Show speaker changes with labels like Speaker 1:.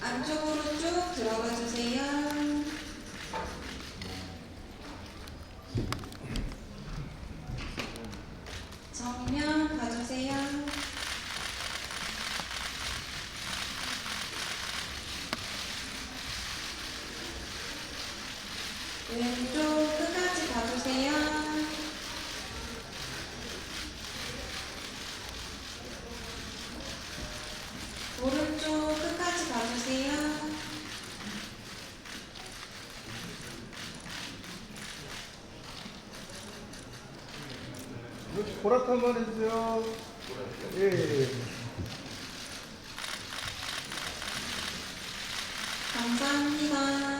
Speaker 1: 안쪽으로 쭉 들어가 주세요. 정면 봐주세요. 왼쪽 여기
Speaker 2: 보라트 한번 해주세요. 예, 예, 예. 감사합니다.